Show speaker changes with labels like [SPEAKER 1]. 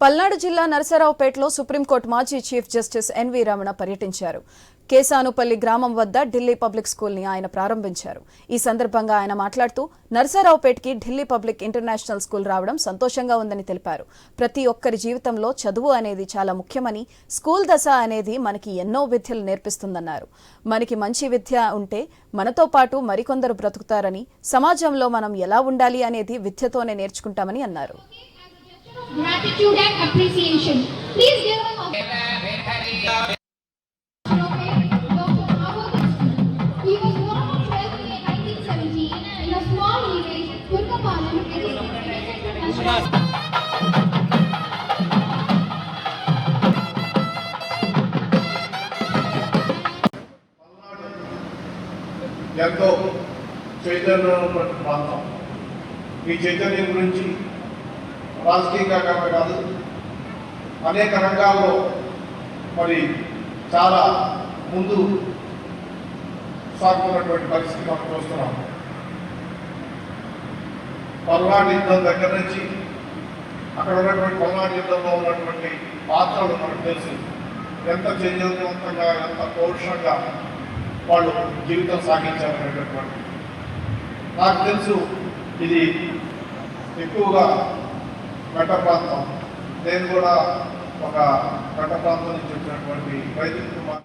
[SPEAKER 1] పల్నాడు జిల్లా నరసరావుపేటలో సుప్రీంకోర్టు మాజీ చీఫ్ జస్టిస్ ఎన్వి రమణ పర్యటించారు. కేసానుపల్లి గ్రామం వద్ద ఢిల్లీ పబ్లిక్ స్కూల్ని ఆయన ప్రారంభించారు. ఈ సందర్భంగా ఆయన మాట్లాడుతూ నరసరావుపేటకి ఢిల్లీ పబ్లిక్ ఇంటర్నేషనల్ స్కూల్ రావడం సంతోషంగా ఉందని తెలిపారు. ప్రతి ఒక్కరి జీవితంలో చదువు అనేది చాలా ముఖ్యమని స్కూల్ దశ అనేది మనకి ఎన్నో విద్యలు నేర్పిస్తుందన్నారు. మనకి మంచి విద్య ఉంటే మనతో పాటు మరికొందరు బ్రతుకుతారని సమాజంలో మనం ఎలా ఉండాలి అనేది విద్యతోనే నేర్చుకుంటామని అన్నారు.
[SPEAKER 2] Gratitude and appreciation. Please give a hand. He was born on 12th May 1970 in a.
[SPEAKER 3] ఎంతో చైతన్యం ప్రాంతం ఈ చైతన్యం గురించి రాజకీయంగా కాదు అనేక రంగాల్లో మరి చాలా ముందు సాగుతున్నటువంటి పరిస్థితి మనం చూస్తున్నాం. పల్నాడు యుద్ధం దగ్గర నుంచి అక్కడ ఉన్నటువంటి పల్నాడు యుద్ధంలో ఉన్నటువంటి పాత్రలు మనకు తెలుసు. ఎంత చైతన్యవంతంగా ఎంత పౌరుషంగా వాళ్ళు జీవితం సాగించారనేటటువంటి. నాకు తెలుసు ఇది ఎక్కువగా ఘట్ట ప్రాంతం నేను కూడా ఒక ఘట్ట ప్రాంతం నుంచి వచ్చినటువంటి రైతు కుమార్